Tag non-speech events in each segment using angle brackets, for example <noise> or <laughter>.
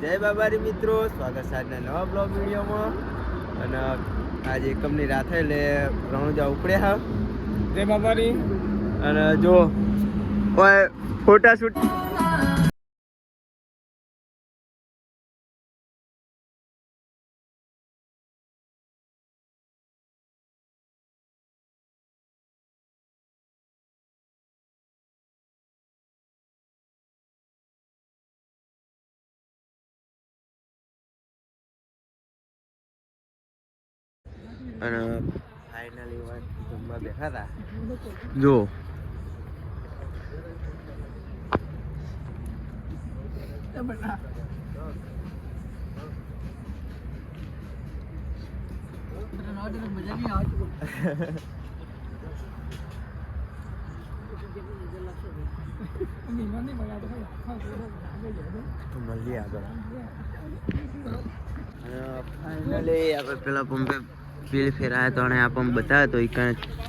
જય બાબારી મિત્રો. સ્વાગત છે આજના નવા બ્લોગ વિડીયોમાં. અને આજે એકમની રાત એટલે રણુજા ઉપડ્યા હા. જય બાબારી. અને જો ફોટા શૂટ અને ફાઇનલી વાત જમવા બેઠા હતા જો. મળીએ આગળ. ફાઇનલી આપણે પેલા પંપે બિલ ફેરાય તો અને આ પંપ બતાવ્યો તો એ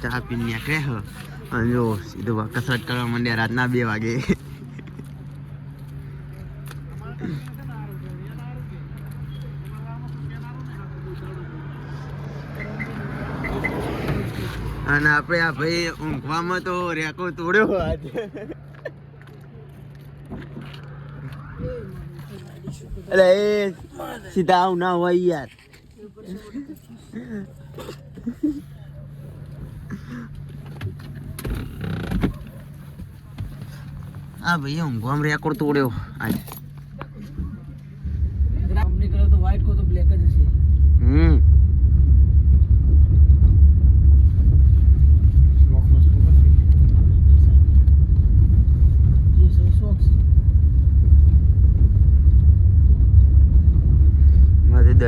ચા પીને નીકળે હ. અને જો, સીધું કસરત કરવા માંડ્યા રાતના બે વાગે. અને આપણે આ ભાઈ ઊંઘવામાં તો રેકો તોડ્યો આજે. અરે, સીધા આવું ના હોય યાર. આ ભાઈ ઊંઘવામાં રેકોર્ડ તોડ્યો આજે.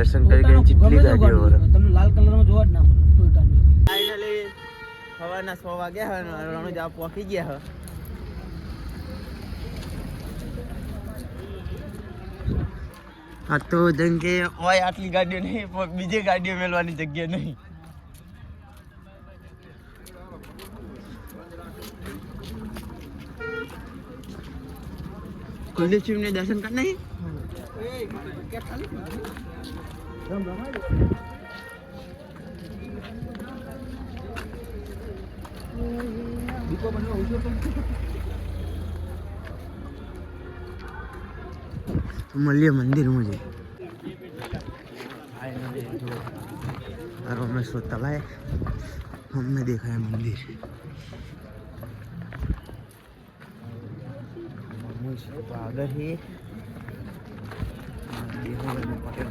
દર્શન કરી કરીને ચીટલી ગાડીઓ તમને લાલ કલરમાં જોવા જ ના ફાઇનલી સવારના સો વાગ્યા હે ને રણુજા પહોંચી ગયા હે આ તો જેમ કે ઓય આટલી ગાડીઓ નહીં પણ બીજી ગાડીઓ મેળવાની જગ્યા નહીં. સિંહને દર્શન કર નહીં? મળીએ મંદિરમાં જઈ આ રમેશ્વર તલાય હમને દેખાય મંદિર તો આગળ છે દેવાલય પટેલ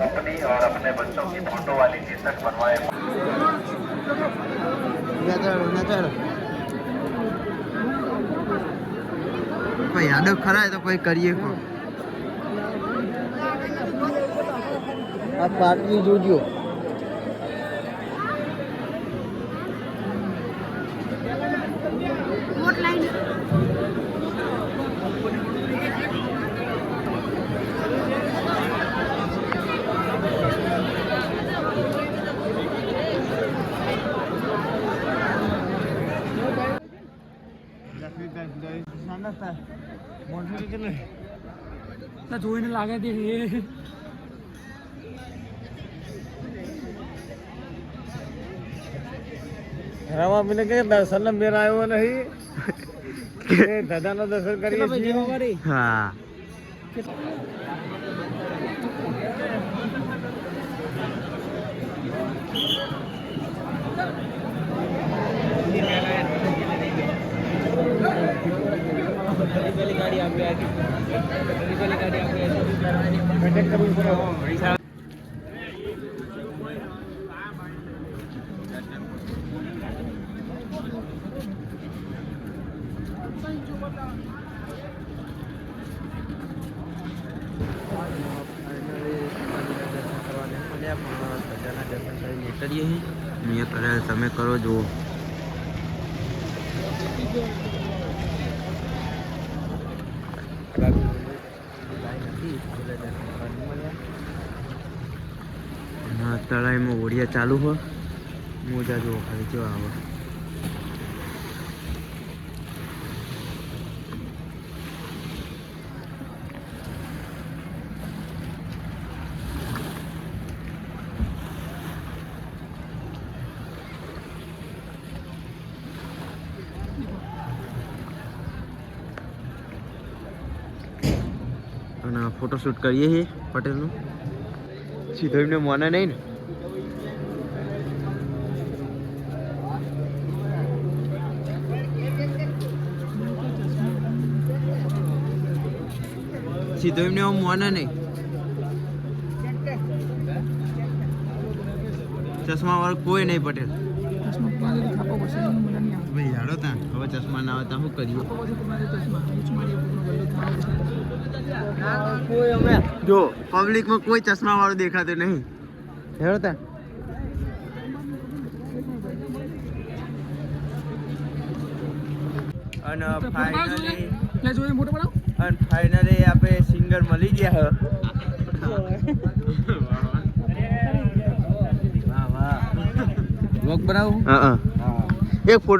अपनी और अपने बच्चों की फोटो वाली टी शर्ट बनवाए નચાડો નચાડો કોઈ યાદવ ખરા તો કોઈ કરીએ પણ આ પાટલી જોજો. ના જોઈને લાગે તે રામા મિલે કે દર્શન મેળ આવ્યો નહીં. <laughs> એ દાદાનો દર્શન કરીએ છીએ. હા. બેઠક કરવી પડે મેં કરે તમે કરો, જુઓ. તળાઈમાં ઓડિયા ચાલુ હોય. મોજા જુઓ ખાલી કેવા આવે. અને ફોટોશૂટ કરીએ છીએ પટેલનું. સીધો એમને મને નહીં ને? સીધો એમને આમ નહીં. ચશ્મા વાળો કોઈ નહીં પટેલ. તા હવે ચશ્મા ના આવે તો શું કર્યું જો પબ્લિકમાં કોઈ ચશ્મા વાળો દેખાતો નહીં. હેડો તા અને ફાઇનલી અને ફાઇનલી આપણે સિંગર મળી ગયા વાહ વાહ. વોક બનાવું? હા એક ફોટો